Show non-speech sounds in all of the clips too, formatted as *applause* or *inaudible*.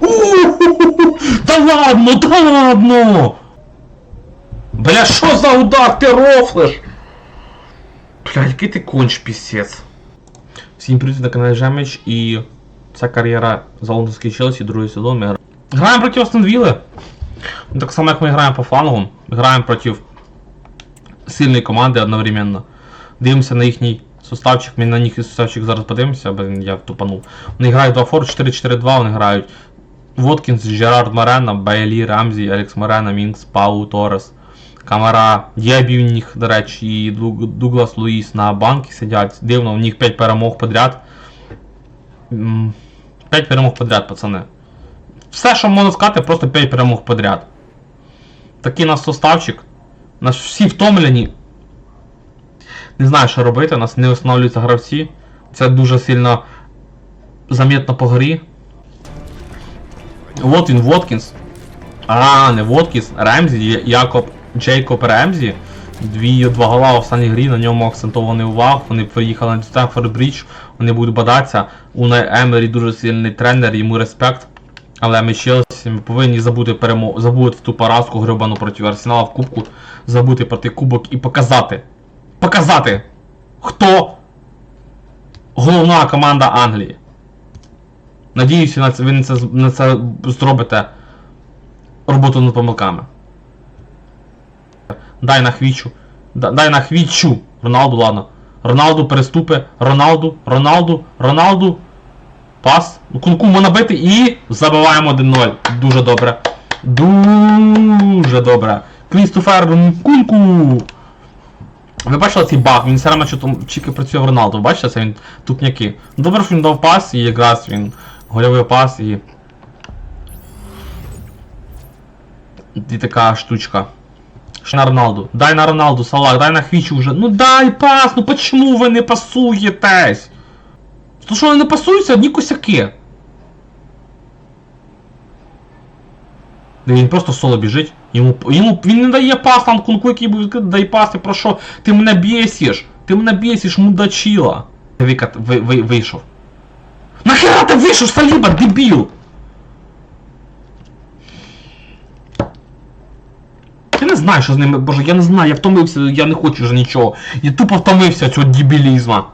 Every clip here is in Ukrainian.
Да ладно, да ладно! Бля, що за удар? Ти рофлиш? Бля, який ти конч пісець. Всім привіт на каналі Жемич і ця кар'єра за лондонський Челсі, другий сезон. Ми гра- граємо Остон Ну, Так само, як ми граємо по флангу, граємо проти сильної команди одновременно. Дивимося на їхній составчик, ми на їхній составчик зараз подивимося, бо я тупанув. Вони грають 2 фор 4-4-2, вони грають Воткінс, Жерард Морено, Байлі, Рамзі, Алекс Морено, Мінкс, Пау, Торрес, Камара, Діабі у них, до речі, і Дуглас Луїс на банки сидять. Дивно, у них 5 перемог подряд. 5 перемог подряд, пацани. Все, що можна сказати, просто 5 перемог подряд. Такий нас составчик. Нас всі втомлені. Не знаю, що робити, нас не встановлюються гравці. Це дуже сильно замітно по грі. От він, Воткінс. А, не Воткінс, Ремзі, Якоб Джейкоб Ремзі. Дві два гола в останній грі, на ньому акцентований увагу. Вони приїхали на Стенфорд Брідж, вони будуть бодатися. Унай Емері дуже сильний тренер, йому респект. Але ми Челсі ми повинні забути перемо... забути ту поразку грибану проти Арсенала в Кубку, забути проти Кубок і показати. Показати! Хто головна команда Англії. Надіюся, на це, ви на це, на це зробите роботу над помилками. Дай на хвічу. Дай на хвічу. Роналду, ладно. Роналду переступи. Роналду, Роналду, Роналду. Пас. Кунку можна бити і забиваємо 1-0. Дуже добре. Дуже добре. Крістофер Кунку. Ви бачили цей баг, він все там чіки працює в Роналду, бачите, це він тупняки. Добре, що він дав пас, і якраз він гольовий пас і. І така штучка. На Роналду. Дай на Роналду, Салах, дай на Хвічу вже. Ну дай пас, ну почему ви не пасуєтесь? То що вони не пасуються, одні косяки. Де він просто соло біжить. Йому, йому він не дає пас, там кунку, який був відкритий, дай пас, ти про що? Ти мене бісиш! Ти мене бісиш, мудачила. Ви, вийшов. Нахера ти вийшов, Саліба, дебіл! Я не знаю, що з ними. Боже, я не знаю, я втомився, я не хочу вже нічого. Я тупо втомився цього дебілізма.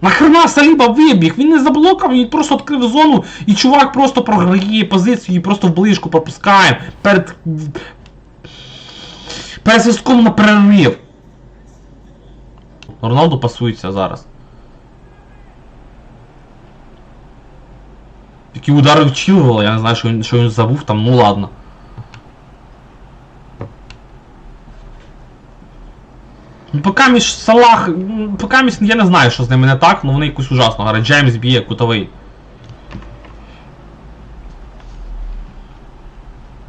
Нахрена Саліба вибіг, він не заблокав, він просто відкрив зону, і чувак просто програє позицію і просто в пропускає перед. Перед свистком на перерив. Роналду пасується зараз. Які удари в Чилвелла, я не знаю, що він, що він забув там, ну ладно. Ну, між Салах. Поки між, я не знаю, що з ними не так, але вони якось ужасно грають. Джеймс б'є кутовий.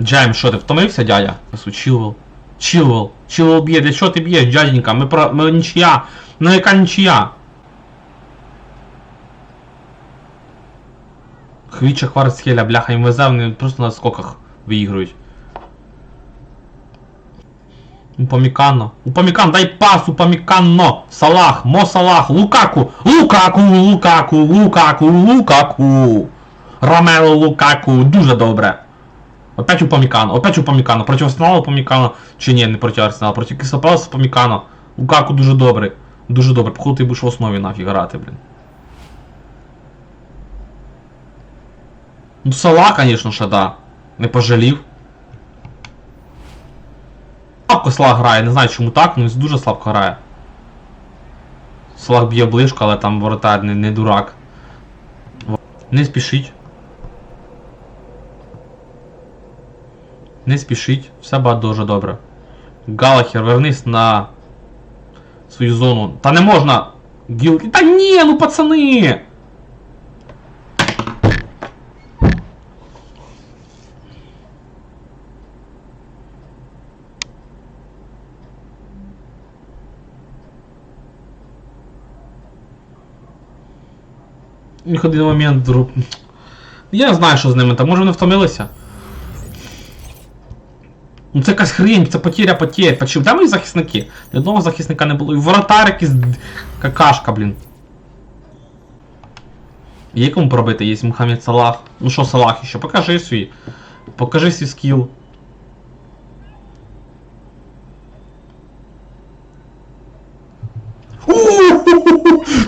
Джеймс, що ти втомився, дядя? Посу, Чилвел. Чилвел. Чилвел б'є. Для чого ти б'єш, дяденька? Ми про. Ми нічия. Ну яка нічия? Хвіча Хварцхеля, бляха, їм везе, вони просто на скоках виігрують. Упамікано. Упамікан, дай пас, Упамікано! Салах, Мо Салах, Лукаку! Лукаку, Лукаку, Лукаку, Лукаку! Ромело Лукаку, дуже добре. Опять Упамікано, опять Упамікано. Проти Арсенала Упамікано. Чи ні, не проти Арсенала, проти Кисопаласа Упамікано. Лукаку дуже добрий. Дуже добре. Походу ти будеш в основі нафіг грати, блін. Ну, Салах, конечно, ще да. Не пожалів. Слабко Салах грає, не знаю чому так, але він дуже слабко грає. Салах б'є ближку, але там воротар не, не дурак. Не спішіть. Не спішіть, все буде дуже добре. Галахер, вернись на свою зону. Та не можна! Гіл... Та ні, ну пацани! У них один момент друг. Я знаю, що з ними там, може вони втомилися. Ну це якась хрень, це потеря потерь. Почему? Де мої захисники? Ні одного захисника не було. І воротар якийсь какашка, блін. Є кому пробити, є Мухаммед Салах. Ну що Салах ще? Покажи свій. Покажи свій скіл.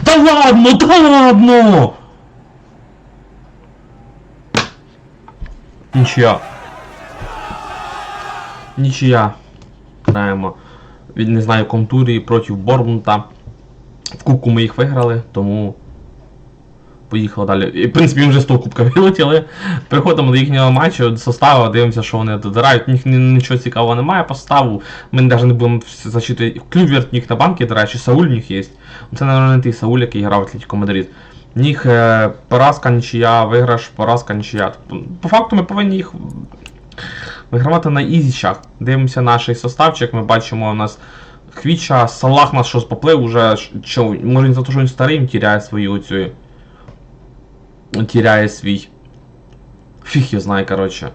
Да ладно, да ладно! Нічия. Нічия. Граємо. Від не знаю контурі проти Бормута. В кубку ми їх виграли, тому. Поїхали далі. І, в принципі, вже з того кубка *laughs* вилетіли. Переходимо до їхнього матчу, до составу, дивимося, що вони додирають. У них нічого цікавого немає по составу. Ми навіть не будемо зачитувати. Клюверт у них на банки, до речі, Сауль у них є. Це, мабуть, не той Сауль, який грав в Атлетико Мадрид. Них е, поразка нічия, виграш, поразка нічия. Тобто, По факту ми повинні їх вигравати на ізічах. Дивимося наш составчик, ми бачимо у нас Хвіча, Салах нас щось поплив уже. Що, може він за те, що він старий, він тіряє свою оцю. Тіряє свій. Фіг його знає, коротше.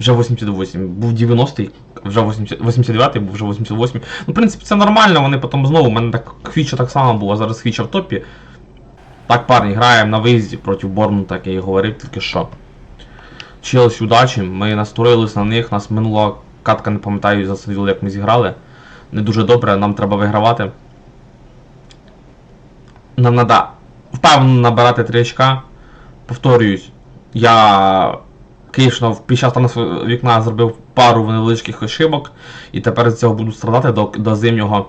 Вже 88. Був 90-й, вже 80, 89-й, був вже 88. Ну, в принципі, це нормально, вони потім знову. У мене так Хвіча так само було, зараз Хвіча в топі. Так, парні, граємо на виїзді проти Бормута, як я і говорив тільки що. Челсі удачі, ми настроїлись на них, нас минула катка, не пам'ятаю, засадили, як ми зіграли. Не дуже добре, нам треба вигравати. Нам треба впевнено набирати 3 очка. Повторююсь, я, звісно, під час вікна зробив пару невеличких ошибок, і тепер з цього буду страдати до, до зимнього.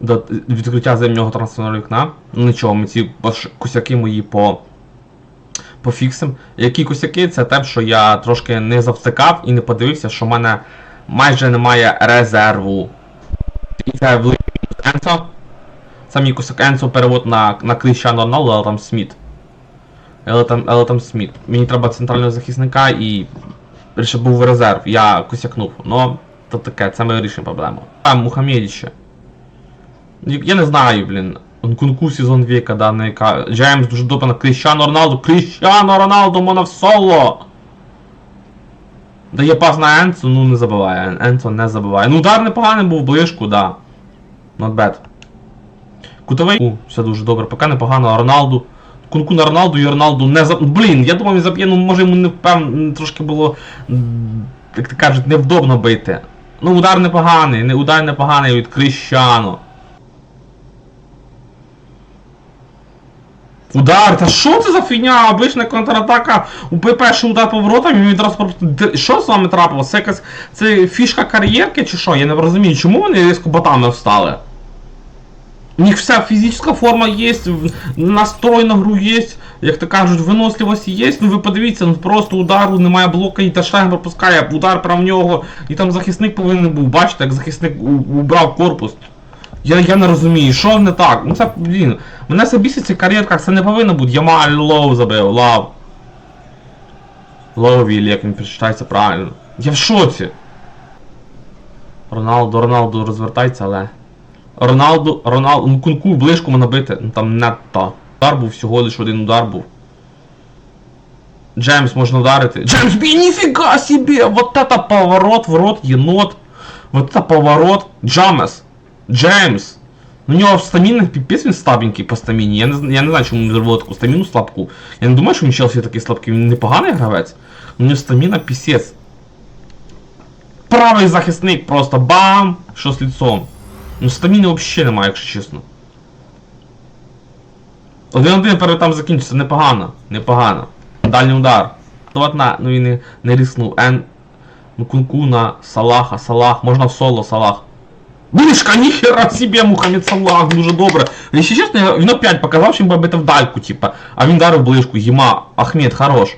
До відкриття зимнього трансферного вікна. Нічого, ми ці косяки мої по пофіксим. Які косяки? Це те, що я трошки не завтикав і не подивився, що в мене майже немає резерву. І це великий Енсо. Це мій косяк Енсо перевод на, на Кріщану Роналду, але там Сміт. Але там, але там Сміт. Мені треба центрального захисника і. Ще був резерв, я косякнув. Ну, то таке, це ми вирішимо проблему. А, Мухамедіще. Я не знаю, блін. Нкунку сезон віка, да, на яка. Джеймс дуже добре на Кріщану Роналду. Кріщану Роналду можна в соло! Дає пас на Енцо, ну не забиває. Енцо не забиває. Ну удар непоганий був ближку, да. Not bad. Кутовий. У, все дуже добре, поки непогано, Роналду. Кунку на Роналду і Роналду не за. Блін, я думав, він заб'є, ну може йому не впевнено, трошки було. Як то кажуть, невдобно бити. Ну, удар непоганий, не, удар непоганий від Кріщану. Удар, та що це за фігня? Обична контратака, убив перший удар поворотом і відразу просто. Що з вами трапилося? Це якась. Це фішка кар'єрки чи що? Я не розумію, чому вони різко ботами встали? У них вся фізична форма є, настрой на гру є, як то кажуть, виносливість є. Ну ви подивіться, ну просто удару немає блока і Таштайн пропускає, удар прав в нього, і там захисник повинен був. Бачите, як захисник убрав корпус. Я, я не розумію, що не так? Ну це, блін, мене це біситься в кар'єрках, це не повинно бути. Ямаль лоу забив, лав. Ловіль, як він прочитається правильно. Я в шоці. Роналду, Роналду розвертається, але. Роналду, Роналду, ну кунку ближку набити, ну там не то. Удар був, всього лиш один удар був. Джеймс можна ударити. Джеймс, бій, ніфіга себе! Вот это поворот в рот, єнот. Вот это поворот. Джамес. Джеймс. Ну, у нього стаміна піпець він слабенький по стаміні. Я не, я не знаю, чому він зробив таку стаміну слабку. Я не думаю, що він Челсі такий слабкий. Він непоганий гравець. У нього стаміна пісець. Правий захисник просто бам! Що з лицом. Ну стаміни взагалі немає, якщо чесно. Один-один перед там закінчиться, непогано. Непогано. Дальній удар. Одна, ну він не, не ріснув. Ен. Ну кунку на Салаха, Салах, можна в соло, Салах. Блишка, ніхера себе, Мухаммед Салах, дуже добре. Якщо чесно, він опять показав, що він буде бити в дальку, типа. А він дарив ближку, Єма, Ахмед, хорош.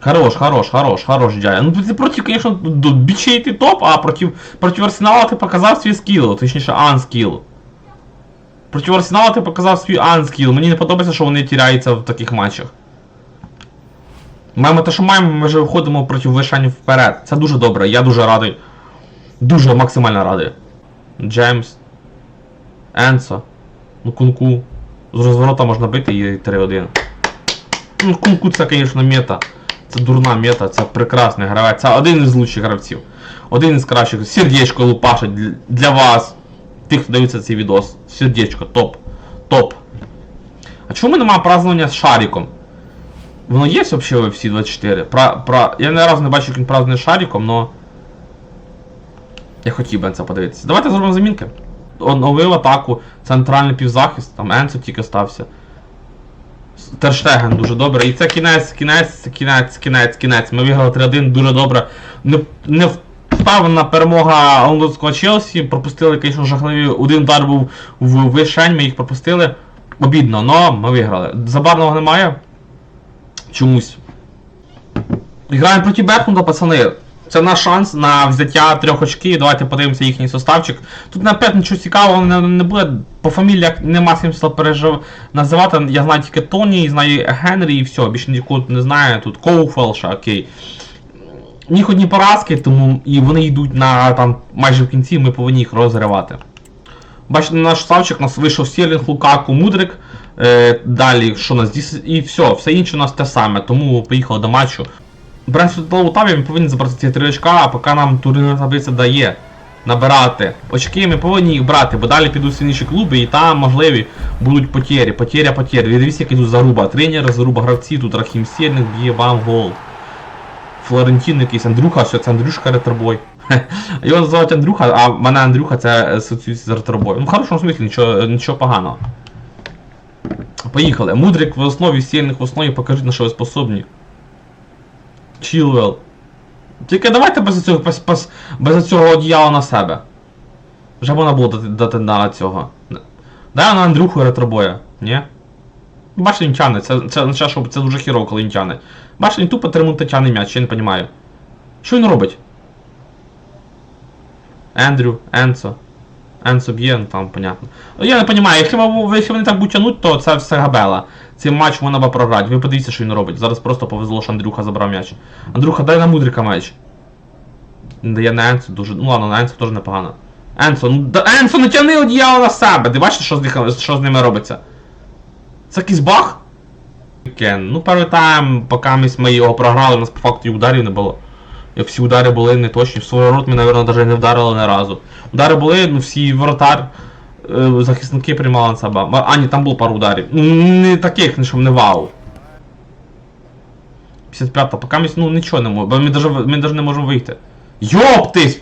Хорош, хорош, хорош, хорош, дядя. Ну ти проти, конечно, бичей ти топ, а проти, проти Арсенала ти показав свій скіл, точніше анскіл. Проти Арсенала ти показав свій анскіл. Мені не подобається, що вони тіряються в таких матчах. Маємо те, що маємо, ми вже виходимо проти вишанів вперед. Це дуже добре, я дуже радий. Дуже максимально радий. Джеймс. Енсо. Ну кунку. З розворота можна бити і 3-1. Ну, кунку це, звісно, мета. Це дурна мета, це прекрасний гравець. Це один із лучших гравців. Один із кращих. Сердечко лупашить для, вас. Тих, хто дивиться цей відос. Сердечко, топ. Топ. А чому немає празднування з шариком? Воно є взагалі в UFC 24? Про, про... Я не разу не бачив, як він празднує шариком, но. Я хотів би на це подивитися. Давайте зробимо замінки. Оновив атаку, центральний півзахист, там Енсо тільки стався. Терштеген дуже добре. І це кінець, кінець, кінець, кінець, кінець. Ми виграли 3-1 дуже добре. Не, не впевнена перемога лондонського Челсі. Пропустили, звісно, жахливі. Один удар був в вишень, ми їх пропустили. Обідно, но ми виграли. Забарного немає. Чомусь. Граємо проти Бертмунда, пацани. Це наш шанс на взяття трьох очків. Давайте подивимося їхній составчик. Тут напевно нічого цікавого не, не буде. По фаміліях нема сенсу пережив називати. Я знаю тільки Тоні, знаю Генрі і все. Більше нікого не знаю. Тут Коуфелша, окей. У них одні поразки, тому і вони йдуть на там майже в кінці, ми повинні їх розривати. Бачите, наш ставчик у нас вийшов Сєлінг, Лукаку, Мудрик. Е, далі, що у нас і все, все інше у нас те саме, тому поїхали до матчу. Бренфілд Лаутаві ми повинні забрати ці три очка, а поки нам турнірна таблиця дає набирати очки, ми повинні їх брати, бо далі підуть сильніші клуби і там можливі будуть потері. Потеря, потері. Дивіться, які тут заруба. Тренер, заруба гравці, тут Рахім Сєльник б'є вам гол. Флорентін якийсь Андрюха, все, це Андрюшка ретробой. Його називають Андрюха, а мене Андрюха це асоціюється з ретробой. Ну в хорошому смислі, нічого, нічого поганого. Поїхали. Мудрик в основі, сильних в основі, покажіть на що ви способні. Чілвел. Тільки давайте без цього, без, без, без цього одіяла на себе. Вже можна було дати, дати на цього. Дай на Андрюху ретробоя, ні? Бачите, він тяне, це, це що це дуже хірово, коли він. Бачите, він тупо тримати тяне м'яч, я не розумію. Що він робить? Ендрю, Енсо. Енсо б'є, ну там, понятно. Я не розумію, якщо, якщо вони так будуть тягнути, то це все габела. Цей матч можна би програти. Ви подивіться, що він робить. Зараз просто повезло, що Андрюха забрав м'яч. Андрюха, дай на мудрика м'яч. Він дає на Енсо дуже. Ну ладно, на Енсо теж непогано. Енсо, ну да, Енсо, не тяни одіяло на себе! Ти бачиш, що з, них, що з ними робиться? Це баг? Кен. Ну, перший тайм, поки ми, його програли, у нас по факту і ударів не було. Як всі удари були не точні, в свій ворот ми, мабуть, навіть не вдарили ні разу. Удари були, ну всі воротар, захисники приймали на себе. А, ні, там було пару ударів. Ну, не таких, щоб не вау. 55-та, поки ми, ну нічого не можемо, бо ми даже, ми даже не можемо вийти. Йоптись!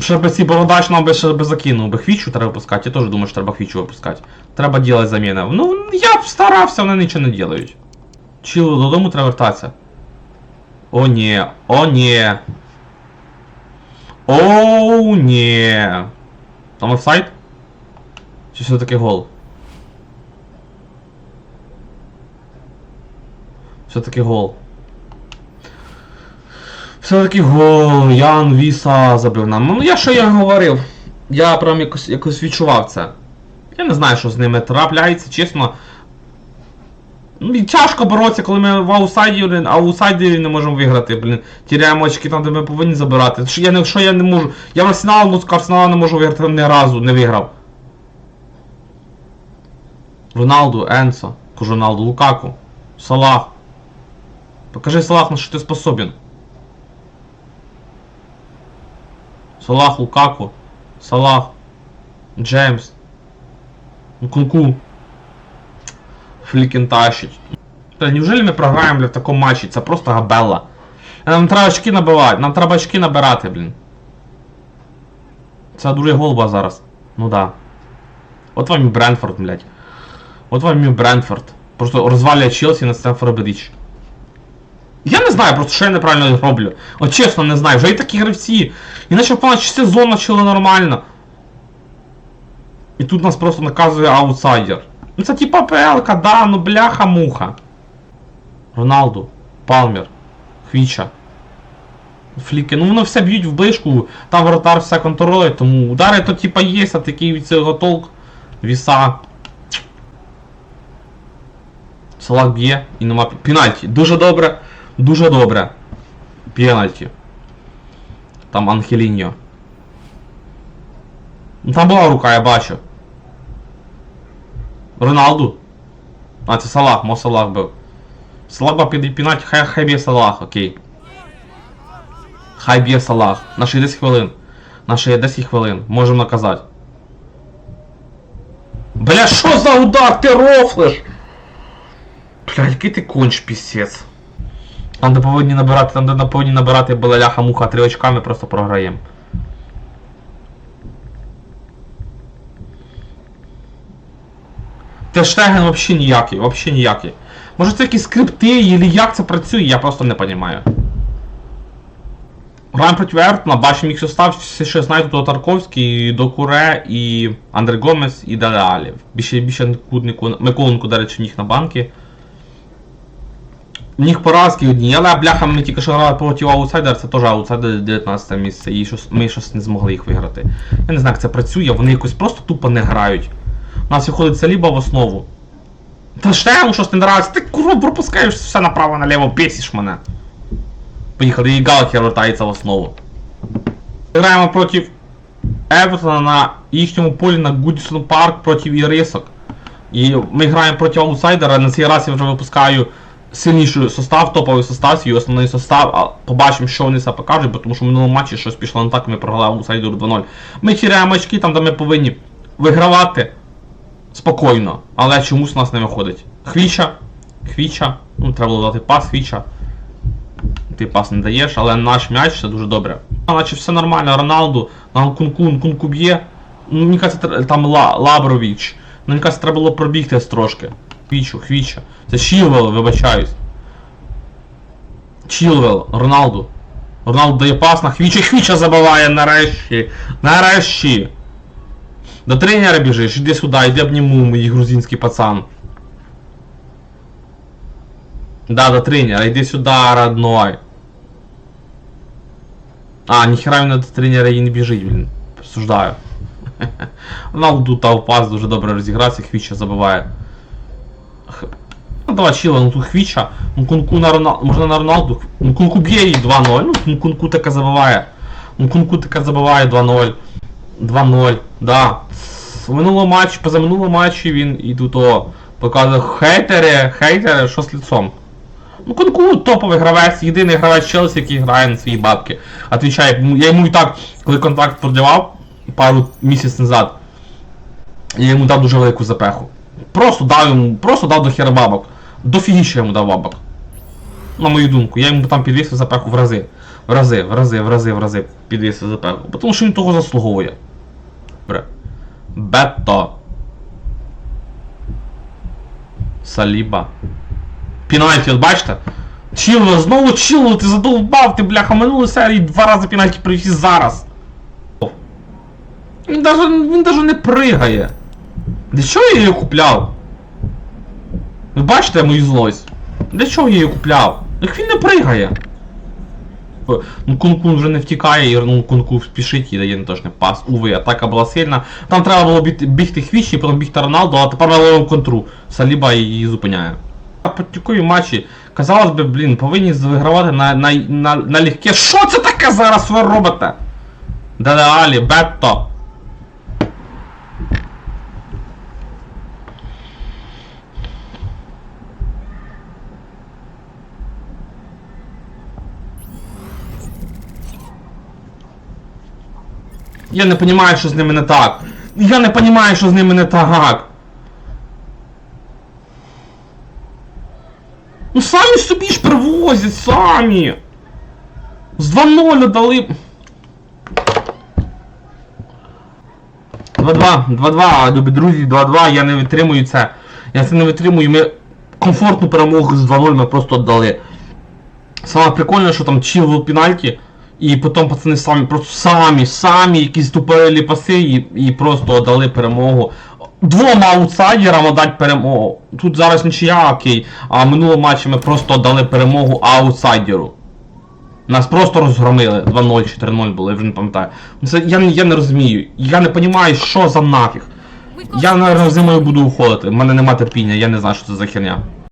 Ще би ці бородач нам би ще би закинув, би хвічу треба випускати, я теж думаю, що треба хвічу випускати. Треба робити заміни. Ну, я б старався, вони нічого не роблять. Чило додому треба вертатися. О ні, о ні. О ні. Там офсайд? Чи все-таки гол? Все-таки гол. Все-таки гол. Ян Віса забив нам. Ну я що я говорив? Я прям якось, якось відчував це. Я не знаю, що з ними трапляється, чесно. Ну, тяжко боротися, коли ми в аутсайдері, аутсайдері не можемо виграти, блін. Тіряємо очки там, де ми повинні забирати. Що я не, що я не можу. Я в Арсенал, ну, Арсенала не можу виграти ні разу, не виграв. Роналду, Енсо, кажу Роналду, Лукаку, Салах. Покажи Салах, на що ти способен. Салах, Лукаку, Салах, Джеймс, Кунку. Флікін тащить. Та неужели ми програємо бля, в такому матчі? Це просто габелла. Нам треба очки набивати, нам треба очки набирати, блін. Це другий гол був зараз. Ну да. От вам і Бренфорд, блядь. От вам і Бренфорд. Просто розвалює Челсі на Стенфорд Брідж. Я не знаю, просто що я неправильно роблю. От чесно не знаю, вже і такі гравці. Іначе в плані сезон почали нормально. І тут нас просто наказує аутсайдер. Ну це типа ПЛК, да, ну бляха-муха. Роналду, Палмер, Хвіча. Фліки, ну воно все б'ють в ближку, там воротар все контролює, тому удари то типа є, а такий від цього толк. Віса. Салак б'є і нема пенальті. Дуже добре, дуже добре. Пенальті. Там Анхеліньо. Ну там була рука, я бачу. Роналду. А, це Салах, мо Салах був. Салах під пінальті, хай, хай б'є Салах, окей. Хай б'є Салах. На 60 хвилин. На ще 10 хвилин. Можемо наказати. Бля, що за удар? Ти рофлиш? Бля, який ти конч пісець. Там де повинні набирати, там де повинні набирати балаляха муха три очка, ми просто програємо. Тештеген вообще ніякий, вообще ніякий. Може це якісь скрипти, і як це працює, я просто не розумію. Граємо проти Евертона, бачимо їх состав, всі ще знають, то Тарковський, Докуре і Андре Гомес і Деле Алі. Більше, більше Миколенко, до речі, них на банки. У них поразки одні, але бляха ми тільки що грали проти аутсайдер, це теж аутсайдер 19 місце, і щось, ми щось не змогли їх виграти. Я не знаю, як це працює, вони якось просто тупо не грають. У нас виходить Саліба в основу. Та ще йому щось не нравиться, ти курва пропускаєш все направо-наліво, бесиш мене. Поїхали, і Галахер вертається в основу. Граємо проти Евертона на їхньому полі на Гудісон Парк проти Ірисок. І ми граємо проти аутсайдера, на цей раз я вже випускаю сильніший состав, топовий состав, свій основний состав, а побачимо, що вони себе покажуть, бо тому що в минулому матчі щось пішло не так, ми програли аутсайдеру 2-0. Ми тіряємо очки там, де ми повинні вигравати спокійно, але чомусь у нас не виходить. Хвіча, хвіча, ну треба було дати пас, хвіча. Ти пас не даєш, але наш м'яч це дуже добре. Наче все нормально, Роналду, нам кункун, кунку б'є. Ну, мені тр- там Ла, Лабрович. Ну, мені кажется, треба було пробігти трошки. Хвічу, хвіча. Це Чілвел, вибачаюсь. Чілвел, Роналду. Роналду дає пас на Хвіча, Хвіча забиває нарешті. Нарешті. До тренера біжиш, іди сюди, іди обніму, мій грузинський пацан. Да, до тренера, иди сюда, родной. А, ніхера він до тренера і не біжить, блін. Присуждаю. *laughs* Роналду та пас дуже добре розігрався, Хвіча забиває. Ну давай чила, ну тут Хвіча, ну кунку на Роналду, можна на Роналду, ну кунку б'є її 2-0, ну кунку таке забиває. Ну кунку таке забиває 2-0. 2-0, да. В минулому матчі, позаминулому матчі він і тут о, показує хейтери, хейтери, що з лицом. Ну, Конку топовий гравець, єдиний гравець Челсі, який грає на свої бабки. Отвічає, я йому і так, коли контракт продавав пару місяців назад, я йому дав дуже велику запеху. Просто дав йому, просто дав до хера бабок. Дофігіше йому дав бабок. На мою думку, я йому там підвісив запеху в рази. В рази, в рази, в рази, в рази підвісив запеху. Бо Тому що він того заслуговує. Добре. Бетто. Саліба. Пінальті, от бачите? Чіло, знову чіло, ти задовбав, ти бляха минулої серії два рази пінальті привіз зараз. Він даже, він даже не пригає. Для чого я її купляв? Ви бачите мою злость? Для чого я її купляв? Як він не пригає? О, Ну Кункун вже не втікає, і ну, Кунку спішить і дає неточний пас. Уви, атака була сильна. Там треба було бігти, хвіщі, потім бігти Роналду, а тепер ми ловимо контру. Саліба її зупиняє. По такої матчі, казалось би, блін, повинні вигравати на, на, на, на легке. Що це таке зараз ви робите? Делеалі, Бетто. Я не розумію, що з ними не так. Я не розумію, що з ними не так. Ну самі собі ж привозять, самі. З 2-0 дали. 2-2, 2-2, любі друзі, 2-2, я не витримую це. Я це не витримую, ми комфортну перемогу з 2-0 ми просто віддали. Саме прикольне, що там чил в пенальті, і потім пацани самі, просто самі, самі якісь тупорилі паси і, і просто дали перемогу. Двом аутсайдерам дати перемогу. Тут зараз нічия окей, а в минулому матчі ми просто дали перемогу аутсайдеру. Нас просто розгромили. 2-0 чи 3-0 було, я вже не пам'ятаю. Це, я, я не розумію. Я не розумію, що за нафіг. Я, наверное, зимою буду уходити. У мене нема терпіння, я не знаю, що це за херня.